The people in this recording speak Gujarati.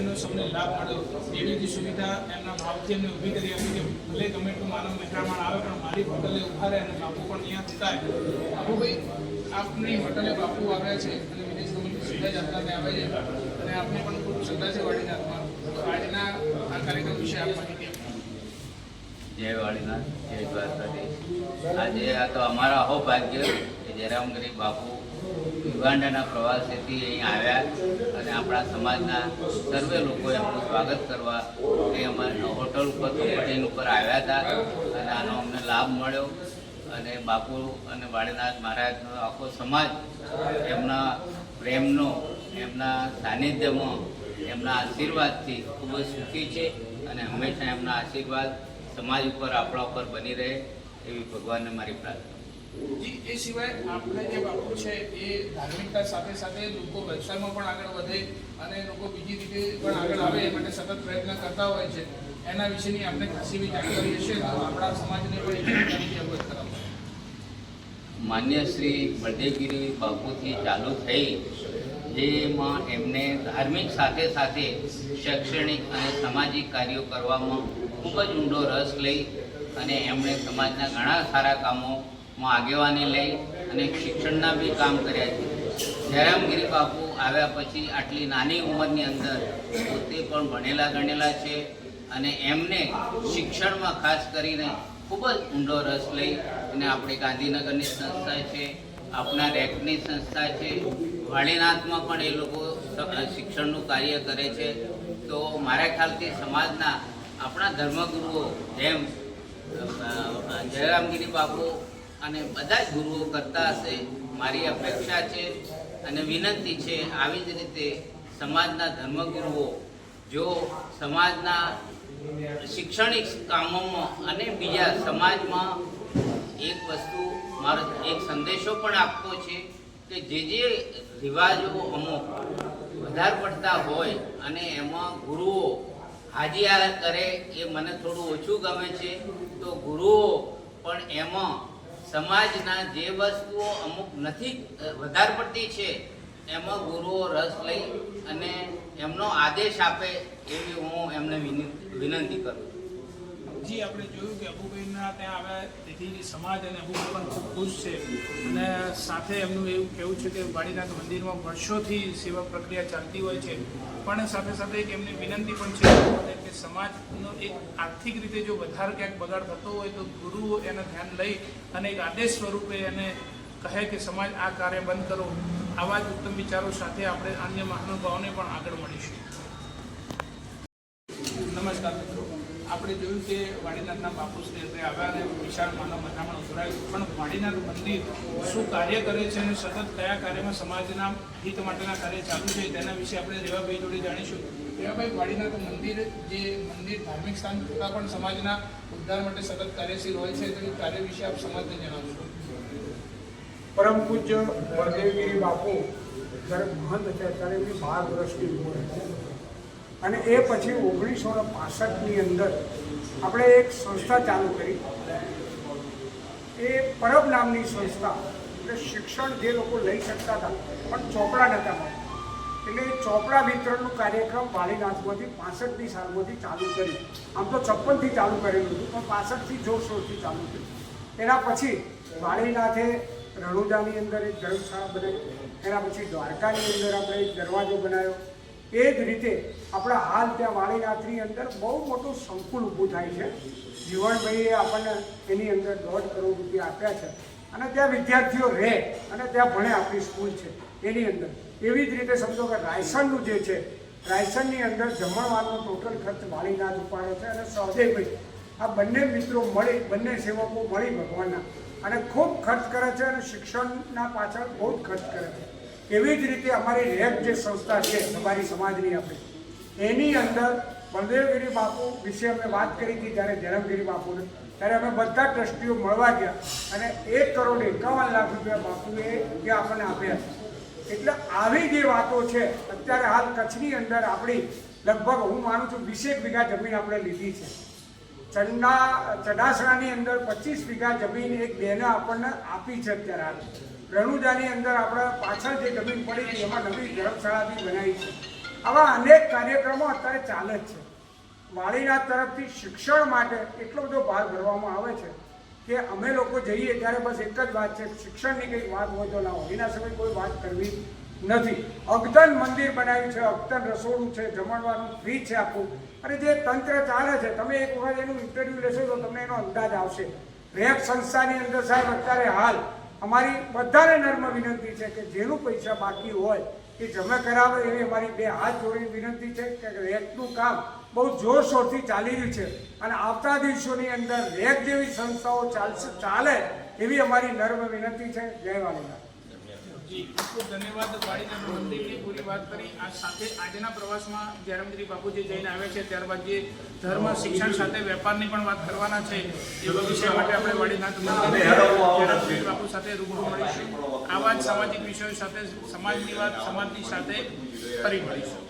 શિક્ષણનો સૌને લાભ મળ્યો એવી જ સુવિધા એમના ભાવથી એમને ઊભી કરી આપી કે ભલે ગમે એટલું માનવ મહેરામણ આવે, પણ મારી હોટલે ઊભા રહે અને બાપુ પણ અહીંયા થતા બાપુભાઈ આપની હોટલે બાપુ આવ્યા છે અને વિદેશ ગમે સીધા જ આપના ત્યાં આવે છે અને આપને પણ ખૂબ શ્રદ્ધા છે વાડીનાથમાં આજના આ કાર્યક્રમ વિશે આપ માહિતી જય વાળીનાથ જય દ્વારકાધીશ. આજે આ તો અમારા અહોભાગ્ય કે જયરામગીરી બાપુ યુગાંડાના પ્રવાસેથી અહીં આવ્યા અને આપણા સમાજના સર્વે લોકો એમનું સ્વાગત કરવા એ અમારા હોટલ ઉપર હોટેલ ઉપર આવ્યા હતા અને આનો અમને લાભ મળ્યો અને બાપુ અને વાળીનાથ મહારાજનો આખો સમાજ એમના પ્રેમનો, એમના સાનિધ્યમાં, એમના આશીર્વાદથી ખૂબ જ સુખી છે અને હંમેશા એમના આશીર્વાદ સમાજ ઉપર આપણા ઉપર બની રહે એવી ભગવાનને મારી પ્રાર્થના. એ સિવાય આપણે જે બાપુ છે એ ધાર્મિકતા સાથે સાથે લોકો વ્યવસાયમાં પણ આગળ વધે અને લોકો બીજી રીતે પણ આગળ આવે માટે સતત પ્રયત્ન કરતા હોય છે. એના વિશેની આપણે ખાસી એવી જાણકારી હશે તો આપણા સમાજને પણ એ અવગત માન્ય શ્રી બળદેવગીરી બાપુથી ચાલુ થઈ, જેમાં એમને ધાર્મિક સાથે સાથે શૈક્ષણિક અને સામાજિક કાર્યો કરવામાં ખૂબ જ ઊંડો રસ લઈ અને એમણે સમાજના ઘણા સારા કામોમાં આગેવાની લઈ અને શિક્ષણના બી કામ કર્યા છે. જયરામગીરી બાપુ આવ્યા પછી આટલી નાની ઉંમરની અંદર પોતે પણ ભણેલા ગણેલા છે અને એમને શિક્ષણમાં ખાસ કરીને ખૂબ જ ઊંડો રસ લઈ અને આપણી ગાંધીનગરની સંસ્થા છે આપણા રેકની સંસ્થા છે, વાળીનાથમાં પણ એ લોકો શિક્ષણનું કાર્ય કરે છે. તો મારા ખ્યાલથી સમાજના આપણા ધર્મગુરુઓ જેમ જયરામગીરી બાપુ અને બધા જ ગુરુઓ કરતા હશે. મારી અપેક્ષા છે અને વિનંતી છે આવી જ રીતે સમાજના ધર્મગુરુઓ, જો સમાજના શૈક્ષણિક કામોમાં અને બીજા સમાજમાં એક વસ્તુ મારો એક સંદેશો પણ આપવો છે કે જે જે રિવાજો અમુક વધારે પડતા હોય અને એમાં ગુરુઓ હાજી કરે એ મને થોડું ઓછું ગમે છે, તો ગુરુઓ પણ એમાં સમાજના જે વસ્તુઓ અમુક નથી વધારે પડતી છે, એમાં ગુરુઓ રસ લઈ અને એમનો આદેશ આપે એવી હું એમને વિનંતી કરું જી, આપણે જોયું કે અબુબેનના ત્યાં આવે તેથી સમાજ અને અબુભાઈ પણ ખૂબ ખુશ છે. અને સાથે એમનું એવું કહેવું છે કે વાડીનાથ મંદિરમાં વર્ષોથી સેવા પ્રક્રિયા ચાલતી હોય છે. પણ સાથે સાથે એક એમની વિનંતી પણ છે કે સમાજનો એક આર્થિક રીતે જો વધારે ક્યાંક બગાડ થતો હોય તો ગુરુઓ એને ધ્યાન લઈ અને એક આદેશ સ્વરૂપે એને કહે કે સમાજ આ કાર્ય બંધ કરો. આવા જ ઉત્તમ વિચારો સાથે આપણે અન્ય મહાનુભાવોને પણ આગળ મળીશું. નમસ્કાર મિત્રો. આપણે જોયું કે વાડીનાથના બાપુ શ્રી આવ્યા અને વિશાળ માનવ મથામણ ઉતરાયું પણ વાડીનાથ મંદિર શું કાર્ય કરે છે અને સતત કયા કાર્યમાં સમાજના હિત માટેના કાર્ય ચાલુ છે તેના વિશે આપણે રેવાભાઈ જોડે જાણીશું. રેવાભાઈ, વાડીનાથ મંદિર જે મંદિર ધાર્મિક સ્થાન છતાં પણ સમાજના ઉદ્ધાર માટે સતત કાર્યશીલ હોય છે તો કાર્ય વિશે આપ સમાજને જણાવશો. પરમ પૂજ્ય બળદેવગીરી બાપુ જ્યારે મહંત છે, ત્યારે એમની બાર વર્ષની ઉંમર હતી અને એ પછી ઓગણીસો ને પાસઠની અંદર આપણે એક સંસ્થા ચાલુ કરી. એ પરબ નામની સંસ્થા, એટલે શિક્ષણ જે લોકો લઈ શકતા હતા, પણ ચોપડા નહોતા એટલે ચોપડા વિતરણનું કાર્યક્રમ વાલીનાથમાંથી પાસઠની સાલમાંથી ચાલુ કર્યું આમ તો છપ્પનથી ચાલુ કરેલું હતું, પણ પાસઠથી જોરશોરથી ચાલુ કર્યું. એના પછી વાલીનાથે રણુજાની અંદર એક ધર્મશાળા બનાવી. એના પછી દ્વારકાની અંદર આપણે એક દરવાજો બનાવ્યો. એ જ રીતે આપણા હાલ ત્યાં વાણીનાથની અંદર બહુ મોટું સંકુલ ઊભું થાય છે. જીવણભાઈએ આપણને એની અંદર દોઢ કરોડ રૂપિયા આપ્યા છે. અને ત્યાં વિદ્યાર્થીઓ રહે અને ત્યાં ભણે આપણી સ્કૂલ છે એની અંદર. એવી જ રીતે સમજો કે રાયસનનું જે છે, રાયસનની અંદર જમણવારનો ટોટલ ખર્ચ વાણીનાથ ઉપાડે છે અને સહદેવભાઈ આ બંને મિત્રો મળી, બંને સેવકો મળી ભગવાનના. અને ખૂબ ખર્ચ કરે છે અને શિક્ષણના પાછળ બહુ જ ખર્ચ કરે છે. એવી જ રીતે અમારી રેપ જે સંસ્થા છે, અમારી સમાજની આપણે, એની અંદર બળદેવગીરી બાપુ વિશે અમે વાત કરી હતી જ્યારે ધરમગીરી બાપુને, ત્યારે અમે બધા ટ્રસ્ટીઓ મળવા ગયા અને એક કરોડ એકાવન લાખ રૂપિયા બાપુએ જે આપણને આપ્યા એટલે આવી જે વાતો છે, અત્યારે હાલ કચ્છની અંદર આપણી, લગભગ હું માનું છું વીસેક વીઘા જમીન આપણે લીધી છે. ચંડા ચડાસણાની અંદર પચીસ વીઘા જમીન એક બેને આપણને આપી છે અત્યારે હાલ. રણુજાની અંદર આપણે પાછળ જે જમીન પડી હતી, એમાં નવી ધર્મશાળા બી બનાવી છે. આવા અનેક કાર્યક્રમો અત્યારે ચાલે જ છે. વાળીના તરફથી શિક્ષણ માટે એટલો બધો ભાર ભરવામાં આવે છે કે અમે લોકો જઈએ ત્યારે બસ એક જ વાત છે, શિક્ષણની કંઈક વાત હોય તો ના હોળીના સમય કોઈ વાત કરવી નથી. અગતન મંદિર બનાવ્યું છે, અગતન રસોડું છે જમણવાનું ફ્રી છે આખું. અને જે તંત્ર ચાલે છે, તમે એક વખત એનું ઇન્ટરવ્યૂ લેશો તો તમને એનો અંદાજ આવશે. રેપ સંસ્થાની અંદર સાહેબ અત્યારે હાલ અમારી બધાને નર્મ વિનંતી છે કે જેનું પૈસા બાકી હોય, એ જમા કરાવે એવી અમારી બે હાથ જોડીને વિનંતી છે કે રેકનું કામ બહુ જોરશોરથી ચાલી રહ્યું છે. અને આવતા દિવસોની અંદર રેક જેવી સંસ્થાઓ ચાલશે, ચાલે એવી અમારી નર્મ વિનંતી છે. જય વાલીનાથ. જી ખૂબ ખૂબ ધન્યવાદ વાડીનાથ મંદિરની પૂરી વાત કરી. આ સાથે આજના પ્રવાસમાં જયરામગીરી બાપુજી જઈને આવે છે. ત્યારબાદ જે ધર્મ શિક્ષણ સાથે વેપારની પણ વાત કરવાના છે એ વિષય માટે આપણે વાડીનાથ મંદિર બાપુ સાથે રૂબરૂ મળીશું. આ વાત સામાજિક વિષયો સાથે સમાજની વાત સમાજની સાથે ફરી મળીશું.